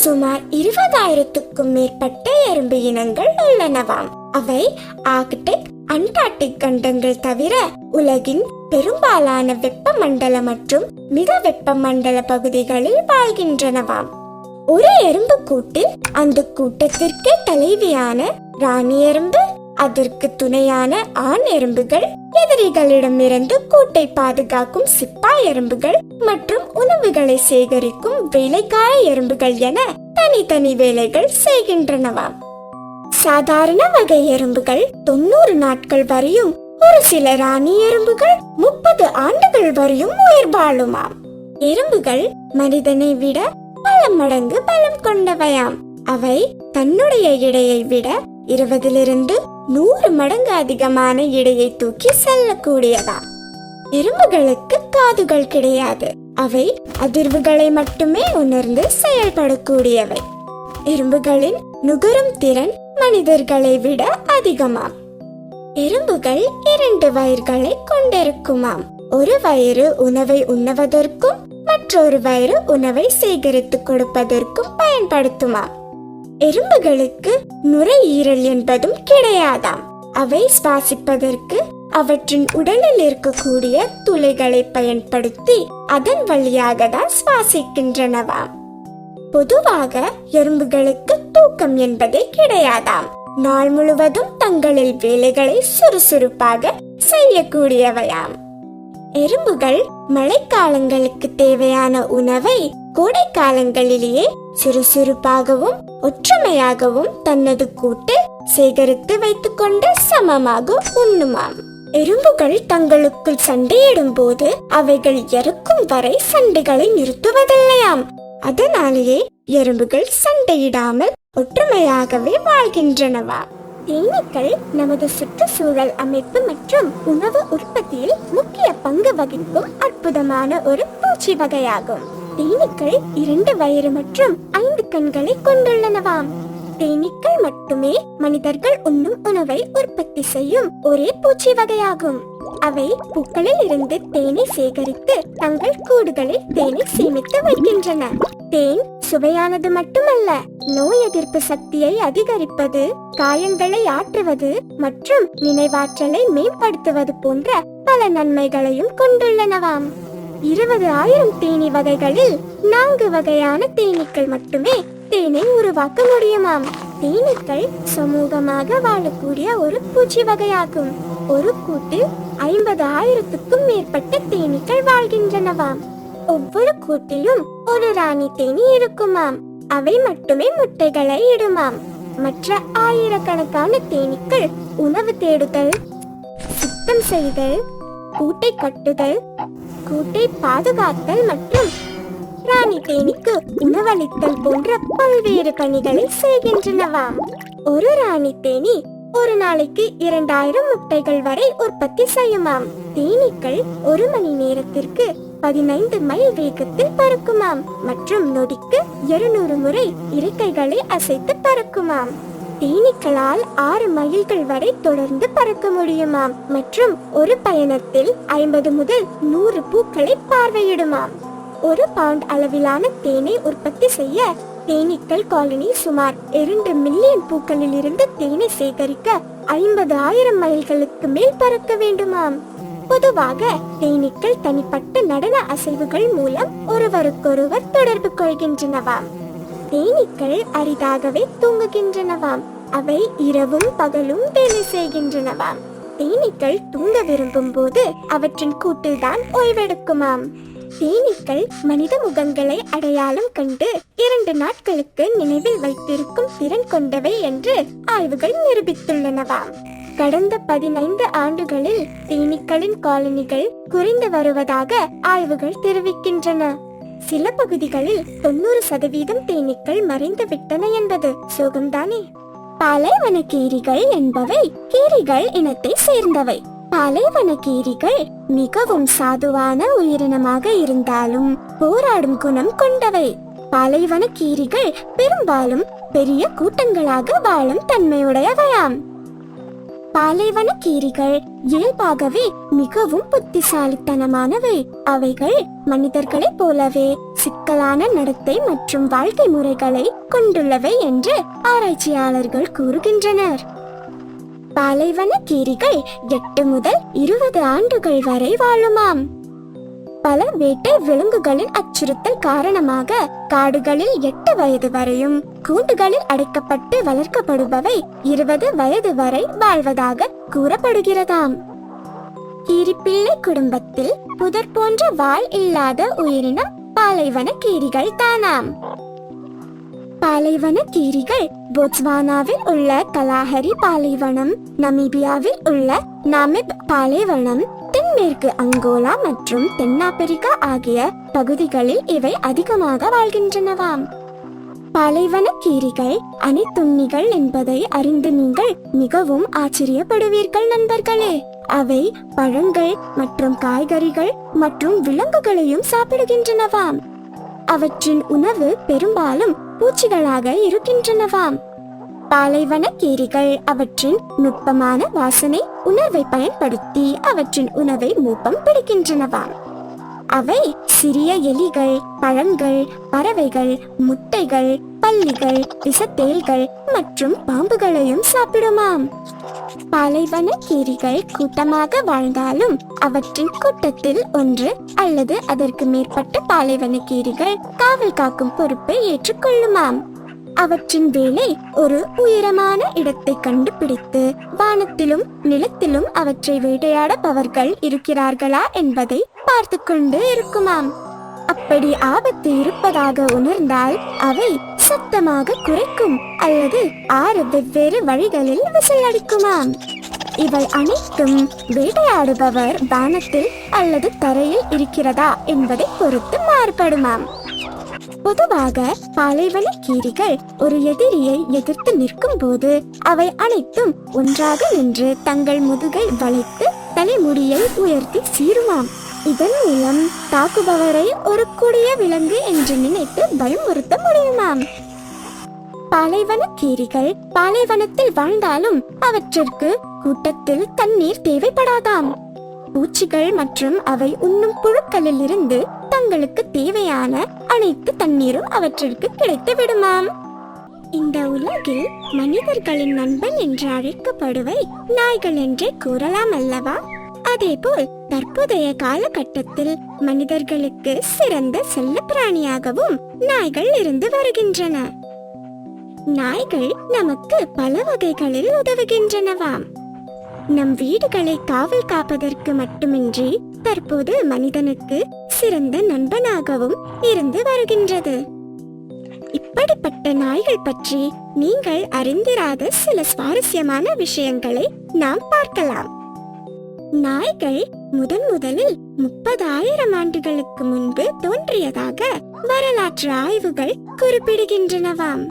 சுமார் இருபதாயிரத்துக்கும் மேற்பட்ட எறும்பு இனங்கள் உள்ளனவாம். அவை ஆர்க்டிக் அண்டார்டிக் கண்டங்கள் தவிர உலகின் பெரும்பாலான வெப்பமண்டல மற்றும் மிக வெப்பமண்டல பகுதிகளில் வாழ்கின்றனவாம். ஒரு எறும்பு கூட்டில் அந்த கூட்டத்திற்கு தலைவியான ராணி எறும்பு அதற்கு துணையான ஆண் எறும்புகள் எதிரிகளிடமிருந்து கூட்டை பாதுகாக்கும் சிப்பாய் எறும்புகள் மற்றும் உணவுகளை சேகரிக்கும் வேலைக்கார எறும்புகள் என தனித்தனி வேலைகள் செய்கின்றனவாம் சாதாரண வகை எறும்புகள் தொண்ணூறு நாட்கள் வரையும் ஒரு சில ராணி எறும்புகள் முப்பது ஆண்டுகள் வரையும் உயிர் வாழுமாம் எறும்புகள் மனிதனை விட பல மடங்கு பலம் கொண்டவையாம். அவை தன்னுடைய இடையை விட இருபதிலிருந்து நூறு மடங்கு அதிகமான இடையை தூக்கி செல்லக்கூடியதாம் எறும்புகளுக்கு காதுகள் கிடையாது. அவை அதிர்வுகளை மட்டுமே உணர்ந்து செயல்படக்கூடியவை. எறும்புகளின் நுகரும் திறன் மனிதர்களை விட அதிகமாம். எறும்புகள் இரண்டு வயிறுகளை கொண்டிருக்குமாம். ஒரு வயிறு உணவை உண்ணுவதற்கும் மற்றொரு வயிறு உணவை சேகரித்து கொடுப்பதற்கும் பயன்படுத்துமாம். எறும்புகளுக்கு நுரையீரல் என்பதும் கிடையாதாம். அவை சுவாசிப்பதற்கு அவற்றின் உடலில் இருக்கக்கூடிய துளைகளை பயன்படுத்தி அதன் வழியாக தான் சுவாசிக்கின்றனவாம். பொதுவாக எறும்புகளுக்கு தூக்கம் என்பதே கிடையாதாம். நாள் முழுவதும் தங்களில் வேலைகளை சுறுசுறுப்பாக செய்யக்கூடியவையாம். எறும்புகள் மழைக்காலங்களுக்கு தேவையான உணவை கோடை காலங்களிலேயே சுறுசுறுப்பாகவும் ஒற்றுமையாகவும் தனது கூட்டு சேகரித்து வைத்துக்கொண்டு சமமாக உண்ணுமாம். எறும்புகள் தங்களுக்குள் சண்டையிடும் போது அவைகள் இறக்கும் வரை சண்டைகளை நிறுத்துவதில்லையாம். அதனாலேயே எறும்புகள் சண்டையிடாமல் ஒற்றுமையாகவே வாழ்கின்றனவா? தேனீக்கள் நமது சுற்றுச்சூழல் அமைப்பு மற்றும் உணவு உற்பத்தியில் முக்கிய பங்கு வகிக்கும் அற்புதமான ஒரு பூச்சி வகையாகும். தேனீக்கள் இரண்டு வயிறு மற்றும் ஐந்து கண்களை கொண்டுள்ளனவாம். தேனீக்கள் மட்டுமே மனிதர்கள் உண்ணும் உணவை உற்பத்தி செய்யும் ஒரே பூச்சி வகையாகும். அவை பூக்களில் இருந்து தேனை சேகரித்து தங்கள் கூடுகளில் தேனை சேமித்து வைக்கின்றன. தேன் சுவையானது மட்டுமல்ல நோய் எதிர்ப்பு சக்தியை அதிகரிப்பது காயங்களை ஆற்றுவது மற்றும் நினைவாற்றலை மேம்படுத்துவது போன்ற பல நன்மைகளையும் கொண்டுள்ளனவாம். இருபது ஆயிரம் தேனி வகைகளில் நான்கு வகையான தேனீக்கள் மட்டுமே தேனை உருவாக்க முடியுமாம். தேனீக்கள் சமூகமாக வாழக்கூடிய ஒரு பூச்சி வகையாகும். ஒரு கூட்டில் ஐம்பது ஆயிரத்துக்கும் மேற்பட்ட தேனீக்கள் வாழ்கின்றனவாம். ஒவ்வொரு கூட்டிலும் ஒரு ராணி தேனி இருக்குமாம். அவை மட்டுமே முட்டைகளை இடுமாம். மற்ற ஆயிரக்கணக்கான தேனீக்கள் உணவு தேடுதல் சுத்தம் செய்தல் கூட்டை கட்டுதல் கூட்டை பாதுகாத்தல் மற்றும் ராணி தேனிக்கு உணவளித்தல் போன்ற பல்வேறு பணிகளை செய்கின்றனவாம் ஒரு ராணி தேனி ஒரு நாளைக்கு இரண்டாயிரம் முட்டைகள் வரை உற்பத்தி செய்யுமாம். தேனீக்கள் ஒரு மணி நேரத்திற்கு பதினைந்து மைல் வேகத்தில் பறக்குமாம் மற்றும் நொடிக்கு இருநூறு முறை இறக்கைகளை அசைத்து பறக்குமாம். தேனீக்களால் ஆறு மைல்கள் வரை தொடர்ந்து பறக்க முடியுமாம் மற்றும் ஒரு பயணத்தில் ஐம்பது முதல் நூறு பூக்களை பார்வையிடுமாம். ஒரு பவுண்ட் அளவிலான தேனை உற்பத்தி செய்ய தேனீக்கள் காலனி சுமார் இரண்டு மில்லியன் பூக்களில் இருந்து தேனை சேகரிக்க ஐம்பது ஆயிரம் மைல்களுக்கு மேல் பறக்க வேண்டுமாம். பொதுவாக தேனீக்கள் தனிப்பட்ட நடன அசைவுகள் மூலம் ஒருவருக்கொருவர் தொடர்பு கொள்கின்றனவாம் தேனீக்கள் அரிதாகவே தூங்குகின்றனவாம். அவை இரவும் பகலும் வேலை செய்கின்றனவாம். தேனீக்கள் தூங்க விரும்பும் போது அவற்றின் கூட்டில்தான் ஓய்வெடுக்குமாம். தேனீக்கள் மனித முகங்களை அடையாளம் கண்டு இரண்டு நாட்களுக்கு நினைவில் வைத்திருக்கும் திறன் கொண்டவை என்று ஆய்வுகள் நிரூபித்துள்ளனவாம் கடந்த பதினைந்து ஆண்டுகளில் தேனீக்களின் காலனிகள் குறைந்து வருவதாக ஆய்வுகள் தெரிவிக்கின்றன. சில பகுதிகளில் தொண்ணூறு சதவீதம் தேனீக்கள் மறைந்து விட்டன என்பது சோகம்தானே. பாலைவன கீரிகள் என்பவை கீரிகள் இனத்தை சேர்ந்தவை. பாலைவன கீரிகள் மிகவும் சாதுவான உயிரினமாக இருந்தாலும் போராடும் குணம் கொண்டவை. பாலைவன கீரிகள் பெரும்பாலும் பெரிய கூட்டங்களாக வாழும் தன்மையுடையவையாம். பாலைவன கீரிகள் இயல்பாகவே மிகவும் புத்திசாலித்தனமானவை. அவைகள் மனிதர்களைப் போலவே சிக்கலான நடத்தை மற்றும் வாழ்க்கை முறைகளை கொண்டுள்ளவை என்று ஆராய்ச்சியாளர்கள் கூறுகின்றனர். பாலைவன கீரிகள் எட்டு முதல் இருபது ஆண்டுகள் வரை வாழுமாம். பல வேட்டை விலங்குகளின் அச்சுறுத்தல் காரணமாக காடுகளில் எட்டு வயது வரையும் கூண்டுகளில் அடைக்கப்பட்டு வளர்க்கப்படுபவை இருபது வயது வரை வாழ்வதாக கூறப்படுகிறதாம். கீரிப்பிள்ளை குடும்பத்தில் புதர் போன்ற வால் இல்லாத உயிரினம் பாலைவன கீரிகள் தானாம். பாலைவன கீரிகள் போட்ஸ்வானாவில் உள்ள கலாஹரி பாலைவனம் நமீபியாவில் உள்ள நாமிப் பாலைவனம் தென்மேற்கு அங்கோலா மற்றும் தென்னாப்பிரிக்கா ஆகிய பகுதிகளில் இவை அதிகமாக வாழ்கின்றனவாம் பாலைவன கீரிகள் அனைத்துண்ணிகள் என்பதை அறிந்து நீங்கள் மிகவும் ஆச்சரியப்படுவீர்கள் நண்பர்களே அவை பழங்கள் மற்றும் காய்கறிகள் மற்றும் விலங்குகளையும் சாப்பிடுகின்றனவாம் அவற்றின் உணவு பெரும்பாலும் பூச்சிகளாக இருக்கின்றனவாம். பாலைவன கீரிகள் அவற்றின் நுட்பமான வாசனை உணர்வை பயன்படுத்தி அவற்றின் உணவை மூப்பம் பிடிக்கின்றனவாம். அவை சிறிய எலிகள் பழங்கள் பறவைகள் முட்டைகள் பல்லிகள் விசத்தேல்கள் மற்றும் பாம்புகளையும் சாப்பிடுமாம். பாலைவன கீரிகள் கூட்டமாக வாழ்ந்தாலும் அவற்றின் கூட்டத்தில் ஒன்று அல்லது அதற்கு மேற்பட்ட பாலைவன கீரிகள் காவல் காக்கும் பொறுப்பை ஏற்றுக்கொள்ளுமாம். அவற்றின் வேலை ஒரு உயரமான இடத்தை கண்டுபிடித்து வானத்திலும் நிலத்திலும் அவற்றை வேட்டையாடப்பவர்கள் இருக்கிறார்களா என்பதை பார்த்து கொண்டு இருக்குமாம். அப்படி ஆபத்து இருப்பதாக உணர்ந்தால் அவை சத்தமாக குறைக்கும் அல்லது ஆறு வெவ்வேறு வழிகளில் விசையடிக்குமாம் இவை அனைத்தும் வேட்டையாடுபவர் வானத்தில் அல்லது தரையில் இருக்கிறதா என்பதை பொறுத்து மாறுபடுமாம். பொதுவாக பாலைவன கீரிகள் ஒரு எதிரியை எதிர்த்து நிற்கும் போது அவை அனைத்தும் ஒன்றாக நின்று தங்கள் முதுகை வளைத்து தலைமுடியை உயர்த்தி சீருமாம் இதன் மூலம் தாக்குபவரை ஒரு கொடிய விலங்கு என்று நினைத்து பயமுறுத்த முடியுமாம் பாலைவன கீரிகள் பாலைவனத்தில் வாழ்ந்தாலும் அவற்றிற்கு கூட்டத்தில் தண்ணீர் தேவைப்படாதாம். பூச்சிகள் மற்றும் அவை உண்ணும் புழுக்களில் இருந்து தங்களுக்கு தேவையான அனைத்து தண்ணீரும் அவற்றிற்கு கிடைத்து விடுமாம் இந்த உலகில் மனிதர்களின் நண்பன் என்று அழைக்கப்படுவை நாய்கள் என்றே கூறலாம் அல்லவா? அதேபோல் தற்போதைய காலகட்டத்தில் மனிதர்களுக்கு சிறந்த செல்ல பிராணியாகவும் நாய்கள் இருந்து வருகின்றன. நாய்கள் நமக்கு பல வகைகளில் உதவுகின்றனவாம். நம் வீடுகளை காவல் காப்பதற்கு மட்டுமின்றி தற்போது மனிதனுக்கு சிறந்த நண்பனாகவும் இருந்து வருகின்றது. இப்படிப்பட்ட நாய்கள் பற்றி நீங்கள் அறிந்திராத சில சுவாரஸ்யமான விஷயங்களை நாம் பார்க்கலாம். நாய்கள் முதன் முதலில் முப்பதாயிரம் ஆண்டுகளுக்கு முன்பு தோன்றியதாக வரலாற்று ஆய்வுகள் குறிப்பிடுகின்றனவாம்.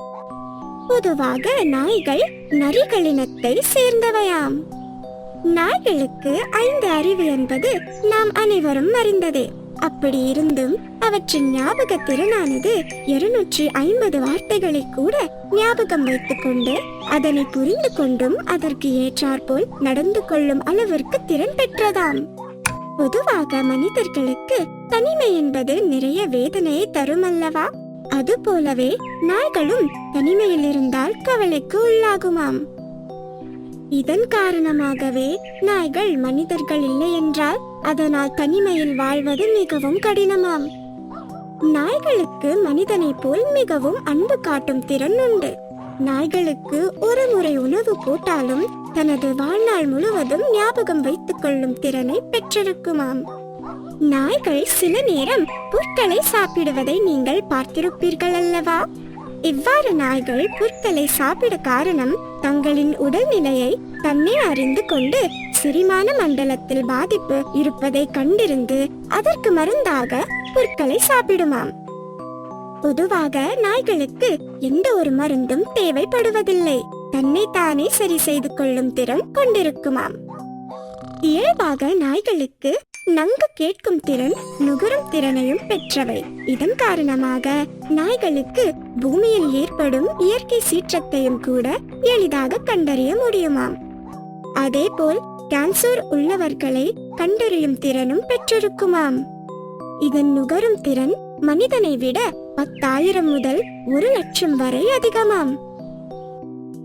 பொதுவாக நாய்கள் நரிகளினத்தை சேர்ந்தவையாம். நாய்களுக்கு ஐந்து அறிவு என்பது நாம் அனைவரும் அறிந்ததே. அப்படி இருந்தும் அவற்றின் ஞாபக திறனானது இருநூற்றி ஐம்பது வார்த்தைகளை கூட ஞாபகம் வைத்துக் கொண்டு அதனை புரிந்து கொண்டும் அதற்கு ஏற்றாற்போல் நடந்து கொள்ளும் அளவிற்கு திறன் பெற்றதாம். பொதுவாக மனிதர்களுக்கு தனிமை என்பது நிறைய வேதனையை தரும் அல்லவா அது போலவே நாய்களும் தனிமையில் இருந்தால் கவலைக்கு உள்ளாகுமாம். இதன் காரணமாகவே நாய்கள் மனிதர்கள் இல்லை என்றால் அதனால் தனிமையில் வாழ்வது மிகவும் கடினமாம். நாய்களுக்கு மனிதனைப் போல் மிகவும் அன்பு காட்டும் திறன் உண்டு. நாய்களுக்கு ஒரு முறை உணவு போட்டாலும் தனது வாழ்நாள் முழுவதும் ஞாபகம் வைத்துக் கொள்ளும் திறனை பெற்றிருக்குமாம். நாய்கள் சில நேரம் புற்களை சாப்பிடுவதை நீங்கள் பார்த்திருப்பீர்கள் அல்லவா? இவ்வாறு நாய்கள் புற்களை சாப்பிட காரணம் தங்களின் உடல்நிலையை தன்னை அறிந்து கொண்டு செரிமான மண்டலத்தில் பாதிப்பு இருப்பதை கண்டிருந்து அதற்கு மருந்தாக புற்களை சாப்பிடுமாம். பொதுவாக நாய்களுக்கு எந்த ஒரு மருந்தும் தேவைப்படுவதில்லை. தன்னை தானே சரி செய்து கொள்ளும் திறன் கொண்டிருக்குமாம். இயல்பாக நாய்களுக்கு நன்கு கேட்கும் திறன் நுகரும் திறனையும் பெற்றவை. இதன் காரணமாக நாய்களுக்கு பூமியில் ஏற்படும் இயற்கை சீற்றத்தையும் கூட எளிதாக கண்டறிய முடியுமாம். அதேபோல் கேன்சர் உள்ளவர்களை கண்டறியும் திறனும் பெற்றிருக்குமாம். இதன் நுகரும் திறன் மனிதனை விட பத்தாயிரம் முதல் ஒரு லட்சம் வரை அதிகமாம்.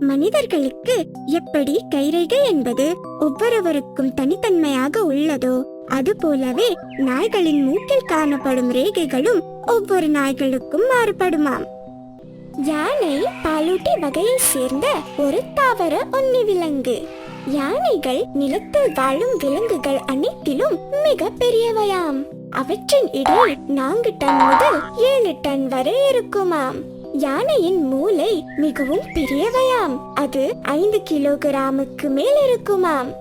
மனிதர்களுக்கு எப்படி கைரேகை என்பது ஒவ்வொருவருக்கும் தனித்தன்மையாக உள்ளதோ அதுபோலவே நாய்களின் மூக்கில் காணப்படும் ரேகைகளும் ஒவ்வொரு நாய்களுக்கும் மாறுபடுமாம். யானை பாலூட்டி வகையை சேர்ந்த ஒரு தாவர ஒன்னி விலங்கு. யானைகள் நிலத்தில் வாழும் விலங்குகள் அனைத்திலும் மிக பெரியவையாம். அவற்றின் இடை நான்கு டன் முதல் ஏழு டன் வரை இருக்குமாம். யானையின் மூளை மிகவும் பெரியவையாம். அது ஐந்து கிலோகிராமுக்கு மேல் இருக்குமாம்.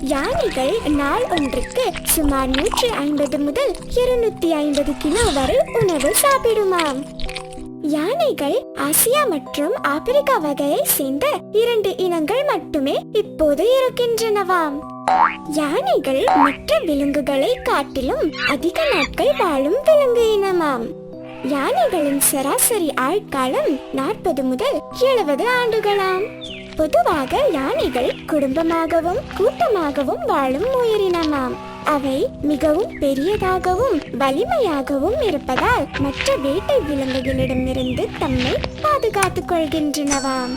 யானைகள் நாள் ஒன்றுக்கு சுமார் நூற்றி ஐம்பது முதல் இருநூத்தி ஐம்பது கிலோ வரை உணவு சாப்பிடுமாம். யானைகள் ஆசியா மற்றும் ஆப்பிரிக்கா வகையை சேர்ந்த இரண்டு இனங்கள் மட்டுமே இப்போது இருக்கின்றனவாம். யானைகள் மற்ற விலங்குகளை காட்டிலும் அதிக நாட்கள் வாழும் விலங்கு இனமாம். யானைகளின் சராசரி ஆட்காலம் நாற்பது முதல் எழுபது ஆண்டுகளாம். பொதுவாக யானைகள் குடும்பமாகவும் கூட்டமாகவும் வாழும் உயிரினமாம். அவை மிகவும் பெரியதாகவும் வலிமையாகவும் இருப்பதால் மற்ற வேட்டை விலங்குகளிடமிருந்து தம்மை பாதுகாத்துக் கொள்கின்றனவாம்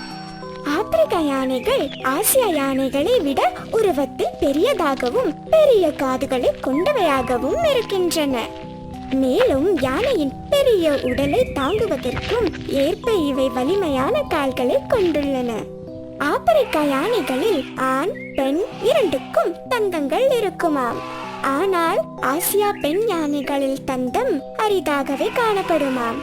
ஆப்பிரிக்க யானைகள் ஆசிய யானைகளை விட உருவத்தில் பெரியதாகவும் பெரிய காதுகளை கொண்டவையாகவும் இருக்கின்றன. மேலும் யானையின் பெரிய உடலை தாங்குவதற்கும் ஏற்ப இவை வலிமையான கால்களை கொண்டுள்ளன. ஆப்பிரிக்க யானைகளில் ஆண் பெண் இரண்டுக்கும் தந்தங்கள் இருக்குமாம். ஆனால் ஆசியா பெண் யானைகளில் தந்தம் அரிதாகவே காணப்படுமாம்.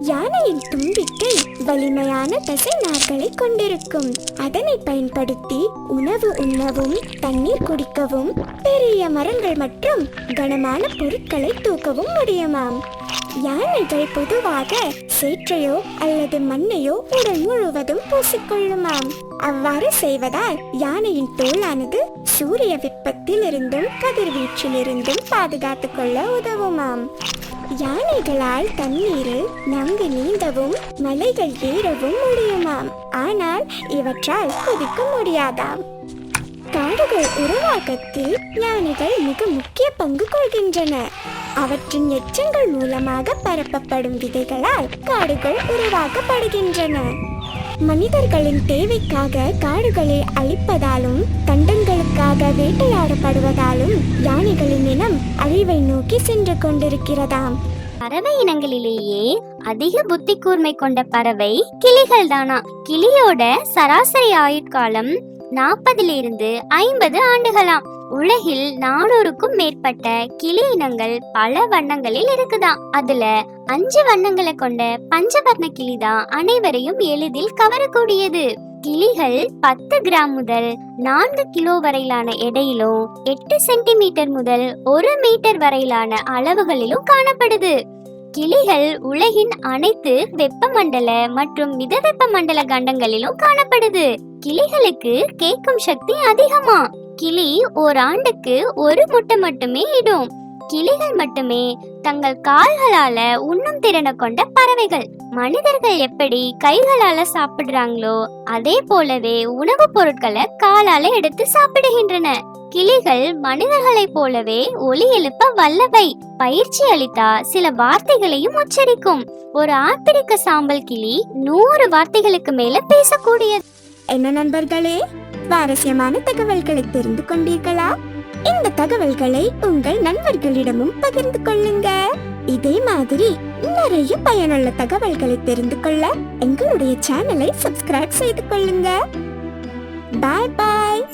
யானையின் தும்பிக்கை வலிமையான தசை நார்களை கொண்டிருக்கும். அதனை பயன்படுத்தி உணவு உண்ணவும் தண்ணீர் குடிக்கவும் பெரிய மரங்கள் மற்றும் கனமான பொருட்களை தூக்கவும் முடியுமாம். யானைகள் பொதுவாக சேற்றையோ அல்லது மண்ணையோ உடல் முழுவதும் பூசிக்கொள்ளுமாம் அவ்வாறு செய்வதால் யானையின் தோலானது சூரிய வெப்பத்தில் இருந்தும் கதிர்வீச்சில் இருந்தும் பாதுகாத்துக் கொள்ள உதவுமாம் யானைகளால் தண்ணீரில் நன்கு நீந்தவும் மலைகள் ஏறவும் முடியுமாம் ஆனால் இவற்றால் குதிக்க முடியாதாம். காடுகள் உருவாக்கத்தில் யானைகள் மிக முக்கிய பங்கு கொள்கின்றன. அவற்றின் எச்சங்கள் மூலமாக பரப்பப்படும் விதைகளால் காடுகள் உருவாக்கப்படுகின்றன. மனிதர்களின் தேவைக்காக காடுகளை அழிப்பதாலும் தண்டங்களுக்காக வேட்டையாடப்படுவதாலும் யானைகளின் இனம் அழிவை நோக்கி சென்று கொண்டிருக்கிறதாம். பறவை இனங்களிலேயே அதிக புத்தி கூர்மை கொண்ட பறவை கிளிகள் தானா கிளியோட சராசரி ஆயுட்காலம் நாற்பதிலிருந்து ஐம்பது ஆண்டுகளாம். உலகில் நானூறுக்கும் மேற்பட்ட கிளி இனங்கள் பல வண்ணங்களில் இருக்குதாம் அதுல அஞ்சு வண்ணங்களை கொண்ட பஞ்சவர்ண கிளி தான் அனைவரையும் எளிதில் கவரக்கூடியது. கிளிகள் பத்து கிராம் முதல் நான்கு கிலோ வரையிலான எடையிலும் எட்டு சென்டிமீட்டர் முதல் ஒரு மீட்டர் வரையிலான அளவுகளிலும் காணப்படுது. கிளிகள் உலகின் அனைத்து வெப்பமண்டல மற்றும் மித வெப்பமண்டல கண்டங்களிலும் காணப்படுது. கிளிகளுக்கு கேட்கும் சக்தி அதிகமா. கிளி ஓராண்டுக்கு ஒரு முட்டை மட்டுமே இடும். கிளிகள் மட்டுமே தங்கள் கால்களால உண்ணும் திறனை கொண்ட பறவைகள். மனிதர்கள் எப்படி கைகளால சாப்பிடுறாங்களோ அதே போலவே உணவுப் பொருட்களை காலால எடுத்து சாப்பிடுகின்றன. கிளிகள் மனிதர்களைப் போலவே ஒலி எழுப்ப வல்லவை. பயிற்சி அளித்தா சில வார்த்தைகளையும் உச்சரிக்கும். ஒரு ஆப்பிரிக்க சாம்பல் கிளி நூறு வார்த்தைகளுக்கு மேல பேசக்கூடியது. என்ன நண்பர்களே? சுவாரஸ்யமான தகவல்களை தெரிந்து கொண்டீர்களா? இந்த தகவல்களை உங்கள் நண்பர்களிடமும் பகிர்ந்து கொள்ளுங்க இதே மாதிரி நிறைய பயனுள்ள தகவல்களை தெரிந்து கொள்ள எங்களுடைய சேனலை சப்ஸ்கிரைப் செய்து கொள்ளுங்க பாய் பாய்.